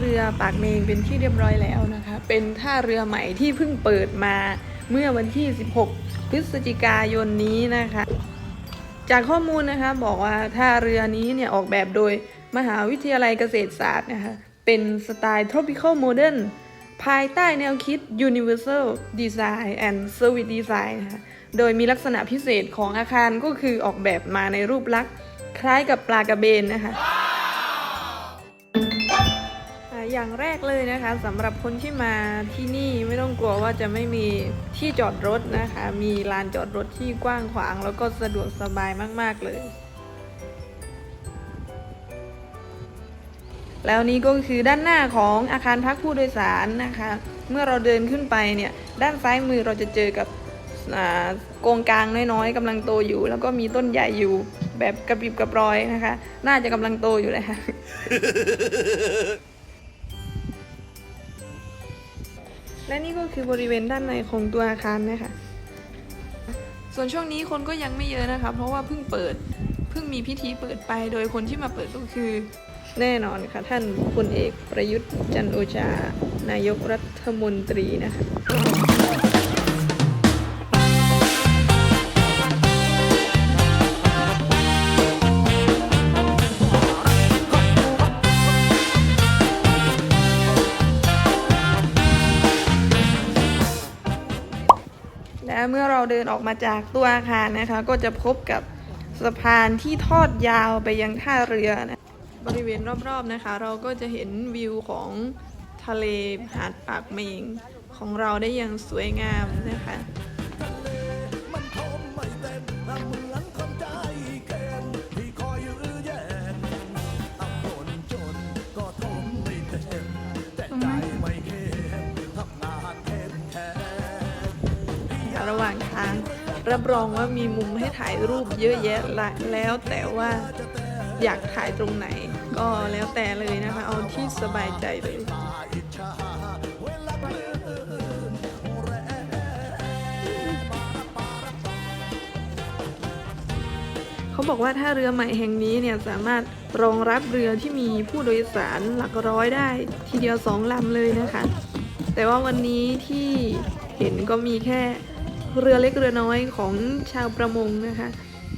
เรือปากเมงเป็นที่เรียบร้อยแล้วนะคะ เป็นท่าเรือใหม่ที่เพิ่งเปิดมาเมื่อวันที่ 16 พฤศจิกายนนี้นะคะ จากข้อมูลนะคะบอกว่าท่าเรือนี้เนี่ยออกแบบโดยมหาวิทยาลัยเกษตรศาสตร์นะคะ เป็นสไตล์ tropical modern ภายใต้แนวคิด universal design and service design นะคะ โดยมีลักษณะพิเศษของอาคารก็คือออกแบบมาในรูปลักษณ์คล้ายกับปลากระเบนนะคะ อย่างแรกเลยนะคะสำหรับคนที่มาที่นี่ไม่ต้องกลัวว่าจะไม่มีที่จอดรถนะคะ มีลานจอดรถที่กว้างขวาง แล้วก็สะดวกสบายมาก ๆ เลย แล้วนี้ก็คือด้านหน้าของอาคารพักผู้โดยสารนะคะ เมื่อเราเดินขึ้นไปเนี่ย ด้านซ้ายมือเราจะเจอกับอ่าโกงกลางน้อยๆกำลังโตอยู่ แล้วก็มีต้นใหญ่อยู่แบบกระปิบกระปรอยนะคะ น่าจะกำลังโตอยู่เลยค่ะ และนี่ก็คือบริเวณด้านในของตัวอาคารนะคะ ส่วนช่วงนี้คนก็ยังไม่เยอะนะคะ เพราะว่าเพิ่งเปิด เพิ่งมีพิธีเปิดไป โดยคนที่มาเปิดก็คือ แน่นอนค่ะท่านพลเอกประยุทธ์จันโอชา นายกรัฐมนตรีนะคะ และเมื่อเราเดินออกมาจากตัวอาคารนะคะ ก็จะพบกับสะพานที่ทอดยาวไปยังท่าเรือนะบริเวณรอบๆนะคะ เราก็จะเห็นวิวของทะเลหาดปากเมงของเราได้อย่างสวยงามนะคะางทาง รับรองว่ามีมุมให้ถ่ายรูปเยอะแยะละแล้วแต่ว่าอยากถ่ายตรงไหน ก็แล้วแต่เลยนะคะ เอาที่สบายใจเลยเขาบอกว่าถ้าเรือใหม่แห่งนี้เนี่ยสามารถรองรับเรือที่มีผู้โดยสารหลักร้อยได้ ทีเดียวสองลำเลยนะคะ แต่ว่าวันนี้ที่เห็นก็มีแค่ เรือเล็กเรือน้อยของชาวประมงนะคะ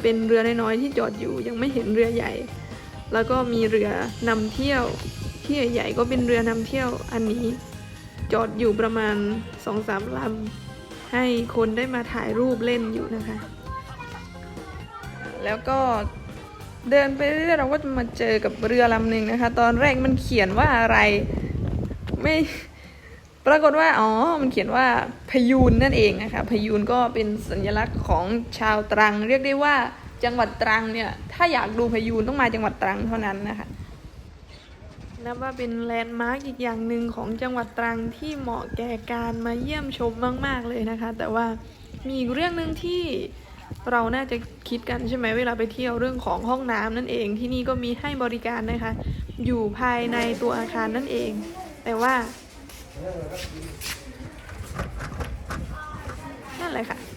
เป็นเรือน้อยๆที่จอดอยู่ยังไม่เห็นเรือใหญ่ แล้วก็มีเรือนำเที่ยวที่ใหญ่ๆก็เป็นเรือนำเที่ยวอันนี้ จอดอยู่ประมาณสองสามลำให้คนได้มาถ่ายรูปเล่นอยู่นะคะ แล้วก็เดินไปเรื่อยเราก็จะมาเจอกับเรือลำหนึ่งนะคะ ตอนแรกมันเขียนว่าอะไรไม่ ปรากฏว่า อ๋อ มันเขียนว่าพยูนนั่นเองนะคะ พยูนก็เป็นสัญลักษณ์ของชาวตรัง เรียกได้ว่าจังหวัดตรังเนี่ย ถ้าอยากดูพยูนต้องมาจังหวัดตรังเท่านั้นนะคะนับว่าเป็นแลนด์มาร์กอีกอย่างหนึ่งของจังหวัดตรังที่เหมาะแก่การมาเยี่ยมชมมาก ๆ เลยนะคะ แต่ว่ามีอีกเรื่องหนึ่งที่เราน่าจะคิดกันใช่ไหมเวลาไปเที่ยวเรื่องของห้องน้ำนั่นเองที่นี่ก็มีให้บริการนะคะ อยู่ภายในตัวอาคารนั่นเอง แต่ว่า นั่นเลยค่ะ